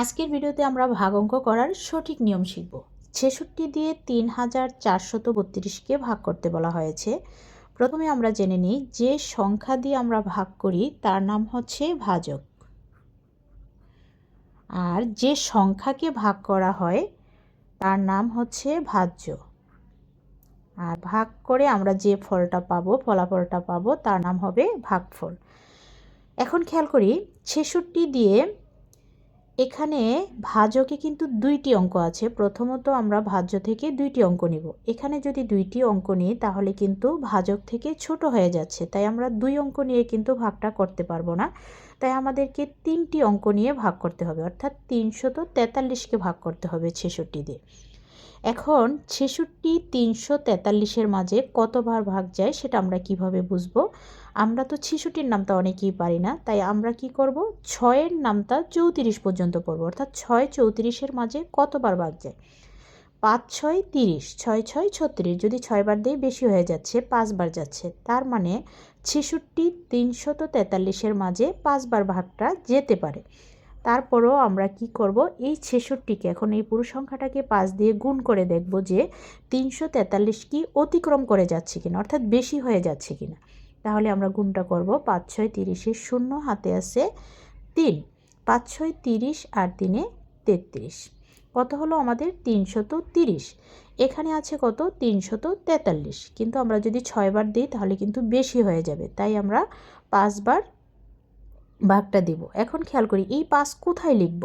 আজকের ভিডিওতে আমরা ভাগ অঙ্ক করার সঠিক নিয়ম শিখব। ছেষট্টি দিয়ে তিন হাজার চারশত বত্রিশকে ভাগ করতে বলা হয়েছে। প্রথমে আমরা জেনে নিই যে সংখ্যা দিয়ে আমরা ভাগ করি তার নাম হচ্ছে ভাজক। আর যে সংখ্যাকে ভাগ করা হয় তার নাম হচ্ছে ভাজ্য। আর ভাগ করে আমরা যে ফলটা পাবো, ফলাফলটা পাবো তার নাম হবে ভাগফল। এখন খেয়াল করি, ছেষট্টি দিয়ে এখানে ভাজকে কিন্তু দুইটি অঙ্ক আছে। প্রথমত আমরা ভাজ্য থেকে দুইটি অঙ্ক নিব। এখানে যদি দুইটি অঙ্ক নিই, তাহলে কিন্তু ভাজক থেকে ছোট হয়ে যাচ্ছে। তাই আমরা দুই অঙ্ক নিয়ে কিন্তু ভাগটা করতে পারব না। তাই আমাদেরকে তিনটি অঙ্ক নিয়ে ভাগ করতে হবে। অর্থাৎ তিনশত তেতাল্লিশকে ভাগ করতে হবে ছেষট্টি দিয়ে। এখন ছেষট্টি তিনশো তেতাল্লিশের মাঝে কতবার ভাগ যায় সেটা আমরা কীভাবে বুঝব? আমরা তো ছেষট্টির নামটা অনেকেই পারি না, তাই আমরা কি করব? ছয়ের নামটা চৌত্রিশ পর্যন্ত পড়ব, অর্থাৎ ছয় চৌত্রিশের মাঝে কতবার ভাগ যায়? পাঁচ ছয় তিরিশ, ছয় ছয় ছত্রিশ, যদি ছয়বার দিয়ে বেশি হয়ে যাচ্ছে, পাঁচবার যাচ্ছে, তার মানে ছেষট্টি তিনশত তেতাল্লিশের মাঝে পাঁচবার ভাগটা যেতে পারে। তারপরও আমরা কি করব? এই ছেষট্টিকে এখন এই পুরো সংখ্যাটাকে পাঁচ দিয়ে গুণ করে দেখব যে তিনশো তেতাল্লিশ কি অতিক্রম করে যাচ্ছে কিনা, অর্থাৎ বেশি হয়ে যাচ্ছে কিনা। তাহলে আমরা গুণটা করব পাঁচ ছয় তিরিশের শূন্য, হাতে আছে তিন। পাঁচ ছয় তিরিশ আর তিনে তেত্রিশ। কত হলো আমাদের? তিনশত তিরিশ। এখানে আছে কত? তিনশত তেতাল্লিশ। কিন্তু আমরা যদি ছয়বার দিই তাহলে কিন্তু বেশি হয়ে যাবে। তাই আমরা পাঁচবার ভাগটা দিব। এখন খেয়াল করি, এই পাঁচ কোথায় লিখব?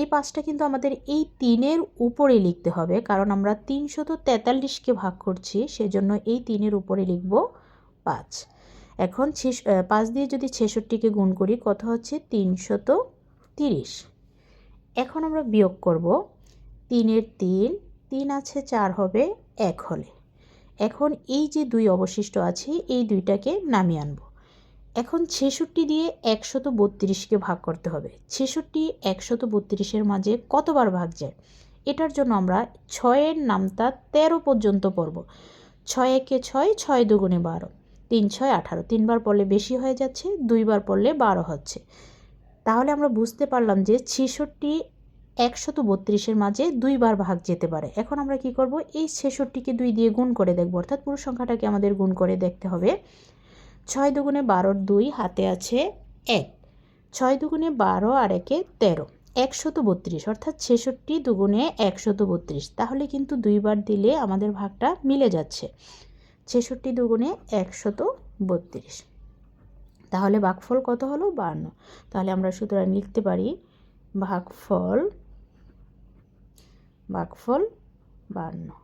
এই পাঁচটা কিন্তু আমাদের এই তিনের উপরে লিখতে হবে, কারণ আমরা তিনশো তো তেতাল্লিশকে ভাগ করছি, সেজন্য এই তিনের উপরে লিখব পাঁচ। এখন পাঁচ দিয়ে যদি ছেষট্টিকে গুণ করি, কত হচ্ছে? তিনশত তিরিশ। এখন আমরা বিয়োগ করব, তিনের তিন তিন আছে চার হবে এক হলে। এখন এই যে দুই অবশিষ্ট আছে, এই দুইটাকে নামিয়ে আনব। এখন ছেষট্টি দিয়ে একশত বত্রিশকে ভাগ করতে হবে। ছেষট্টি একশত বত্রিশের মাঝে কতবার ভাগ যায়? এটার জন্য আমরা ছয়ের নামটা তেরো পর্যন্ত পড়ব। ছয় একে ছয় ছয় দুগুণে বারো। তিন, ছয়, আঠারো। তিনবার পড়লে বেশি হয়ে যাচ্ছে, দুইবার পড়লে বারো হচ্ছে। তাহলে আমরা বুঝতে পারলাম যে ছেষট্টি একশত বত্রিশের মাঝে দুইবার ভাগ যেতে পারে। এখন আমরা কি করব? এই ছেষট্টিকে দুই দিয়ে গুণ করে দেখব। অর্থাৎ পুরো সংখ্যাটাকে আমাদের গুণ করে দেখতে হবে। ছয় দুগুণে বারোর দুই হাতে আছে এক। ছয় দুগুণে বারো আর একে তেরো। একশত বত্রিশ, অর্থাৎ ছেষট্টি দুগুণে একশত বত্রিশ। তাহলে কিন্তু দুইবার দিলে আমাদের ভাগটা মিলে যাচ্ছে। ছেষট্টি দুগুণে একশত বত্রিশ। তাহলে ভাগফল কত হলো? বান্ন। তাহলে আমরা সুতরাং লিখতে পারি ভাগফল ভাগফল বান্ন।